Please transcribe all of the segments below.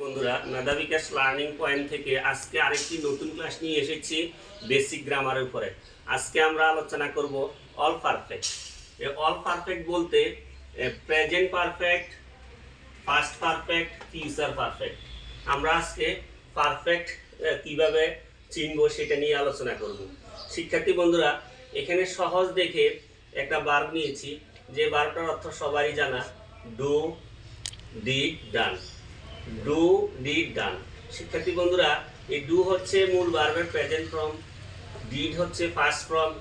বন্ধুরা, মেধা বিকাশ learning point থেকে আজকে আরেকটি নতুন ক্লাস নিয়ে এসেছি বেসিক গ্রামারের উপরে। আজকে আমরা আলোচনা করব অল পারফেক্ট অল পারফেক্ট বলতে present perfect past perfect future perfect আমরা আজকে পারফেক্ট কীভাবে চিনব সেটা নিয়ে আলোচনা করব। শিক্ষার্থী বন্ধুরা, এখানে সহজ দেখে একটা বার্ব নিয়েছি। যে বার্বটার অর্থ সবারই জানা। Do did done do did done. শিক্ষার্থী বন্ধুরা, এই ডু হচ্ছে মূল বার্বের প্রেজেন্ট ফর্ম, ডিড হচ্ছে ফার্স্ট ফর্ম,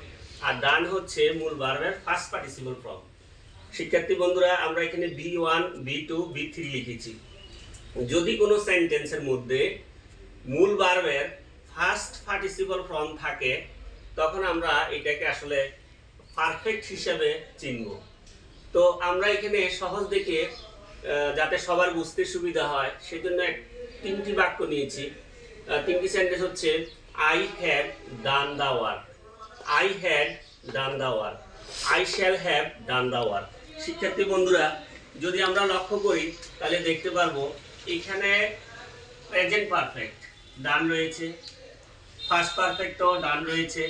আর ডান হচ্ছে মূল বার্বের ফার্স্ট পার্টিসিপল ফর্ম। শিক্ষার্থী বন্ধুরা, আমরা এখানে B one, B two, B three লিখেছি। যদি কোনো সেন্টেন্সের মধ্যে মূল বার্বের ফার্স্ট পার্টিসিপল ফর্ম থাকে, তখন আমরা এটাকে আসলে পারফেক্ট হিসাবে চিনব। তো আমরা এখানে সহজ দেখে যাতে সবার বুঝতে সুবিধা হয় সেই জন্য তিনটি বাক্য নিয়েছি। তিনটি সেন্টেন্স হচ্ছে I have done the work I had done the work I shall have done the work শিক্ষার্থী বন্ধুরা, যদি আমরা লক্ষ্য করি, তাহলে দেখতে পারব, এখানে প্রেজেন্ট পারফেক্ট ডান রয়েছে। ফার্স্ট পারফেক্টও ডান রয়েছে।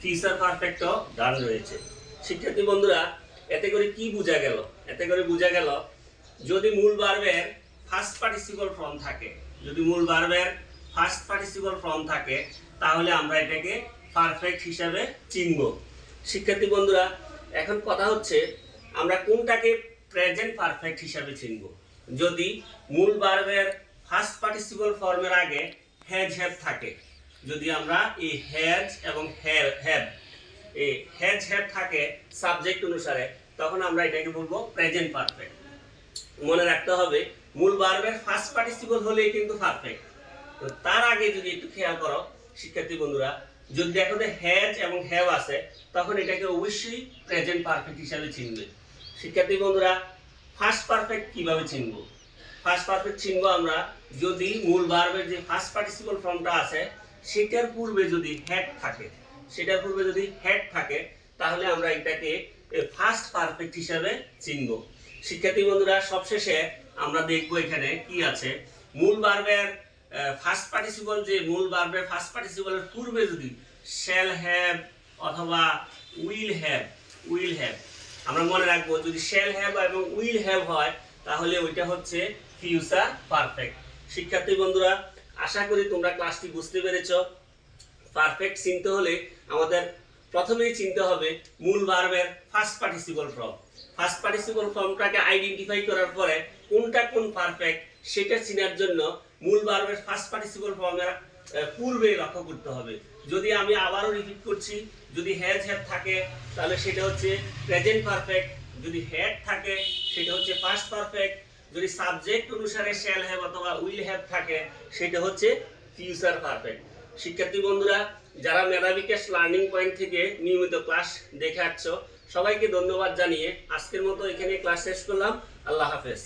ফিউচার পারফেক্টও ডান রয়েছে। শিক্ষার্থী বন্ধুরা, এতে করে কি বোঝা গেল? এতে করে বোঝা গেল যদি মূল বার্বের ফার্স্ট পার্টিসিপল ফর্ম থাকে, যদি মূল বার্বের ফার্স্ট পার্টিসিপল ফর্ম থাকে, তাহলে আমরা এটাকে পারফেক্ট হিসাবে চিনব। শিক্ষার্থী বন্ধুরা, এখন কথা হচ্ছে আমরা কোনটাকে প্রেজেন্ট পারফেক্ট হিসাবে চিনব। যদি মূল বার্বের ফার্স্ট পার্টিসিপল ফর্মের আগে হ্যাজ হ্যাভ থাকে, যদি আমরা এই হ্যাজ এবং হ্যাভ হ্যাভ এই হ্যাজ হ্যাভ থাকে সাবজেক্ট অনুসারে, তখন আমরা এটাকে বলব প্রেজেন্ট পারফেক্ট মনে রাখতে হবে, মূল বার্বের ফার্স্ট পার্টিসিপল হলেই কিন্তু পারফেক্ট তো তার আগে যদি একটু খেয়াল করো, শিক্ষার্থী বন্ধুরা, যদি দেখো যে হ্যাজ এবং হ্যাভ আছে, তখন এটাকে অবশ্যই প্রেজেন্ট পারফেক্ট হিসাবে চিনবে। শিক্ষার্থী বন্ধুরা ফার্স্ট পারফেক্ট কীভাবে চিনবো? ফার্স্ট পারফেক্ট চিনবো আমরা যদি মূল বার্বের যে ফার্স্ট পার্টিসিপল ফর্মটা আছে, সেটার পূর্বে যদি হ্যাড থাকে, সেটার পূর্বে যদি হ্যাড থাকে, তাহলে আমরা এটাকে ফার্স্ট পারফেক্ট হিসাবে চিনবো। শিক্ষার্থী বন্ধুরা, সবশেষে আমরা দেখব এখানে কি আছে। মূল বার্বের ফার্স্ট পার্টিসিপল যে মূল বার্বের ফার্স্ট পার্টিসিপলের পূর্বে যদি শ্যাল হ্যাভ অথবা উইল হ্যাভ উইল হ্যাভ আমরা মনে রাখব যদি শ্যাল হ্যাভ এবং উইল হ্যাভ হয়, তাহলে ওইটা হচ্ছে ফিউচার পারফেক্ট শিক্ষার্থী বন্ধুরা, আশা করি তোমরা ক্লাসটি বুঝতে পেরেছ। পারফেক্ট চিনতে হলে আমাদের প্রথমেই চিনতে হবে মূল ভার্বের past participle form past participle ফর্মটাকে identify করার পরে কোনটা কোন পারফেক্ট সেটা চেনার জন্য মূল ভার্বের ফার্স্ট পার্টিসিপল ফর্মের পূর্বে লক্ষ্য করতে হবে। যদি আমি আবারও রিপিট করছি, যদি হ্যাজ হ্যাভ থাকে, তাহলে সেটা হচ্ছে প্রেজেন্ট পারফেক্ট যদি হ্যাড থাকে, সেটা হচ্ছে ফার্স্ট পারফেক্ট যদি সাবজেক্ট অনুসারে শ্যাল হ্যাভ অথবা উইল হ্যাভ থাকে, সেটা হচ্ছে ফিউচার পারফেক্ট শিক্ষার্থী বন্ধুরা, যারা মেধা বিকাশ লার্নিং পয়েন্ট থেকে নিয়মিত ক্লাস দেখে আসছো সবাইকে ধন্যবাদ জানিয়ে আজকের মতো এখানে ক্লাস শেষ করলাম। আল্লাহ হাফেজ।